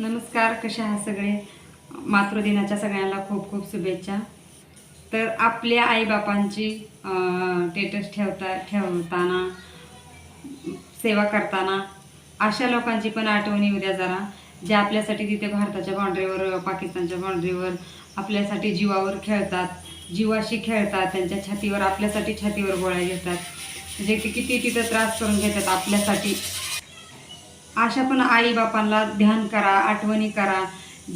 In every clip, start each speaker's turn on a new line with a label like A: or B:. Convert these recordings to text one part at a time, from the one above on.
A: नमस्कार कसे आहात सगळे? मातृदिनाच्या सगळ्यांना खूप खूप शुभेच्छा. तर आपल्या आईबापांची टेटस ठेवता ठेवताना सेवा करताना अशा लोकांची पण आठवण येऊ द्या जरा जे आपल्यासाठी तिथे भारताच्या बाउंड्रीवर पाकिस्तानच्या बाउंड्रीवर आपल्यासाठी जीवावर खेळतात जीवाशी खेळतात त्यांच्या छातीवर आपल्यासाठी छातीवर गोळ्या घेतात. म्हणजे ते किती तिथं त्रास करून घेतात आपल्यासाठी. अशा पण आई बापांना ध्यान करा आठवणी करा.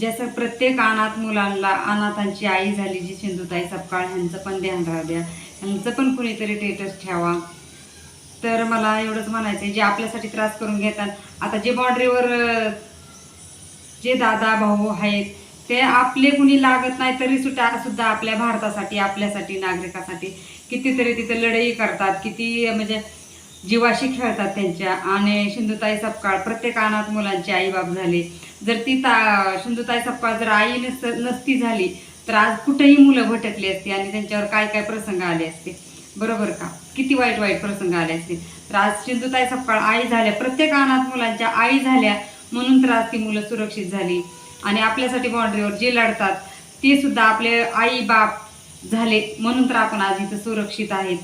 A: जसं प्रत्येक अनाथ मुलांना अनाथांची आई झाली जी सिंधुताई सपकाळ ह्यांचं पण ध्यान राहू द्या. ह्यांचं पण कुणीतरी टेटस ठेवा. तर मला एवढंच म्हणायचं आहे जे आपल्यासाठी त्रास करून घेतात. आता जे बॉर्डरीवर जे दादा भाऊ आहेत ते आपले कुणी लागत नाही तरी सुद्धा सुद्धा आपल्या भारतासाठी आपल्यासाठी नागरिकासाठी कितीतरी तिथं लढाई करतात किती म्हणजे जीवाशी खेळतात त्यांच्या. आणि सिंधुताई सपकाळ प्रत्येक अनाथ मुलांचे आईबाप झाले. जर ती ता सिंधुताई सपकाळ जर आई नस नसती झाली तर आज कुठेही मुलं भटकली असती आणि त्यांच्यावर काय काय प्रसंग आले असते. बरोबर का? किती वाईट वाईट प्रसंग आले असते. तर आज सिंधुताई सपकाळ आई झाल्या प्रत्येक अनाथ मुलांच्या आई झाल्या म्हणून तर आज ती मुलं सुरक्षित झाली. आणि आपल्यासाठी बाँड्रीवर जे लढतात ते सुद्धा आपले आई बाप झाले म्हणून तर आपण आज इथं सुरक्षित आहेत.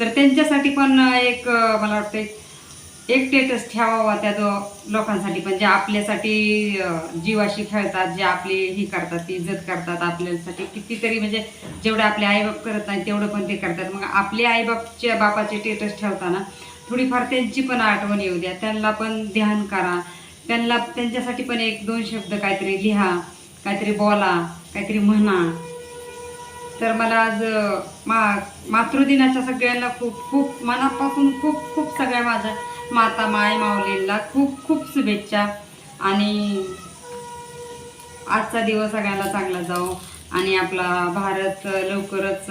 A: तर त्यांच्यासाठी पण एक मला वाटते एक टेटस ठेवावा त्या दो लोकांसाठी. पण जे आपल्यासाठी जीवाशी खेळतात जे आपली ही करतात इज्जत करतात आपल्यासाठी कितीतरी म्हणजे जेवढे आपले आईबाप करत नाही तेवढं पण ते करतात. मग आपले आईबापच्या बापाचे टेटस ठेवताना थोडीफार त्यांची पण आठवण येऊ द्या. त्यांना पण ध्यान करा. त्यांना त्यांच्यासाठी पण एक दोन शब्द काहीतरी लिहा काहीतरी बोला काहीतरी म्हणा. तर मला आज मा मातृदिनाच्या सगळ्यांना खूप खूप मनापासून खूप खूप सगळ्या माझ्या माता माय माऊलींना खूप खूप शुभेच्छा. आणि आजचा दिवस सगळ्यांना चांगला जाऊ आणि आपला भारत लवकरच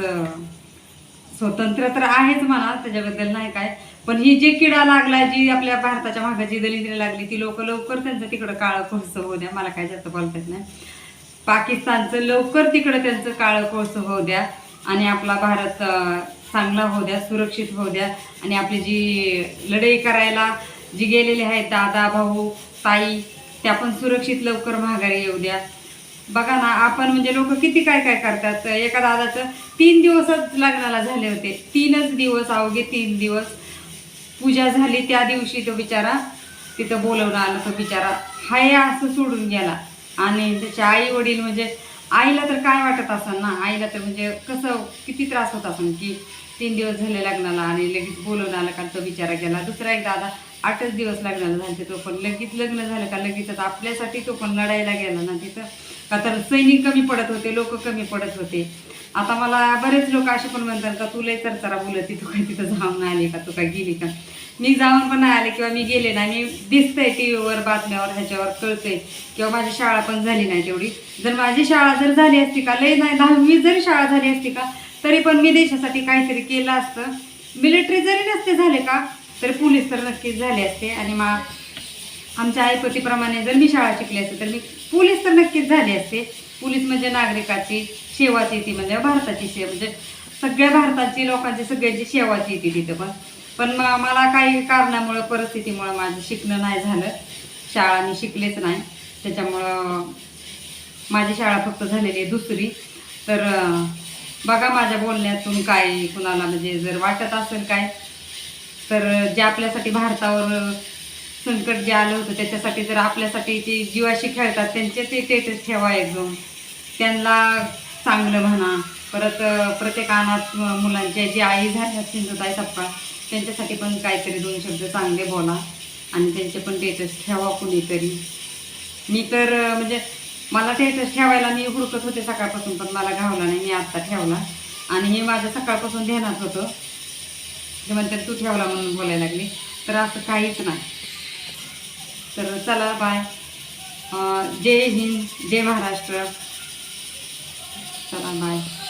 A: स्वतंत्र तर आहेच म्हणा त्याच्याबद्दल नाही काय. पण ही जी किडा लागला जी आपल्या भारताच्या भागाची जी दलिंद्री लागली ती लोक लवकर त्यांचं तिकडं काळं कोळसं होऊ द्या. मला काय जास्त बोलता येत नाही. पाकिस्तानचं लवकर तिकडं त्यांचं काळं कोळसं होऊ द्या आणि आपला भारत चांगला होऊ द्या सुरक्षित होऊ द्या. आणि आपली जी लढाई करायला जी गेलेली आहेत दादा भाऊ ताई त्या पण सुरक्षित लवकर माघारी येऊ द्या. बघा ना आपण म्हणजे लोक किती काय काय करतात. एका दादाचं तीन दिवसच लग्नाला झाले होते. तीनच दिवस अवघे तीन दिवस. पूजा झाली त्या दिवशी तो बिचारा तिथं बोलवणं आलं तो बिचारा. हाय असं सोडून गेला. आणि त्याचे आई वडील म्हणजे आईला तर काय वाटत असेल ना? आईला तर म्हणजे कसं किती त्रास होत असेल की तीन दिवस झाले लग्नाला आणि लगेच बोलवून आलं का तो बिचारा गेला. दुसरा एक दादा आठच दिवस लग्नाला झाले तो पण लगेच लग्न झालं का लगेचच आपल्यासाठी तो पण लढायला गेला ना तिथं. का तर सैनिक कमी पडत होते लोक कमी पडत होते. आता मला बरेच लोक असे पण म्हणतात का तुला तर जरा बोलत तू काय तिथं जाऊन नाही आली का? तू काय गेली का? मी जाऊन पण नाही आले किंवा मी गेले नाही. मी दिसतंय टी व्हीवर बातम्यावर ह्याच्यावर कळतंय किंवा माझी शाळा पण झाली नाही तेवढी. जर माझी शाळा जर झाली असती का लय नाही दहावी जरी शाळा झाली असती का तरी पण मी देशासाठी काहीतरी केलं असतं. मिलिटरी जरी नसते झाले का तरी पोलीस तर नक्कीच झाले असते. आणि मा आमच्या आईपतीप्रमाणे जर मी शाळा शिकली असते तर मी पोलीस तर नक्कीच झाले असते. पोलीस म्हणजे नागरिकाची सेवाची ती म्हणजे भारताची सेवा म्हणजे सगळ्या भारताची लोकांची सगळ्यांची सेवाची येते तिथं पण. पण म- मला काही कारणामुळं परिस्थितीमुळं माझं शिकणं नाही झालं. शाळा मी शिकलेच नाही. त्याच्यामुळं माझी शाळा फक्त झालेली आहे दुसरी. तर बघा माझ्या बोलण्यातून काय कुणाला म्हणजे जर वाटत असेल काय तर जे आपल्यासाठी भारतावर संकट जे आलं होतं त्याच्यासाठी जर आपल्यासाठी जे जीवाशी खेळतात त्यांचे ते टेटस ठेवा एकदम. त्यांना चांगलं म्हणा. परत प्रत्येक अनाथ मुलांच्या जी आई झाल्या सिंधुताई सप्पा त्यांच्यासाठी पण काहीतरी दोन शब्द चांगले बोला. आणि त्यांचे पण टेटस ठेवा कुणीतरी. मी तर म्हणजे मला टेटस ठेवायला मी हुडकत होते सकाळपासून पण मला घावला नाही मी आत्ता ठेवला. आणि हे माझं सकाळपासून ध्यानात होतं. ते म्हणतात तू ठेवला म्हणून बोलायला लागली. तर असं काहीच नाही. तर चला बाय. जय हिंद जय महाराष्ट्र. चला बाय.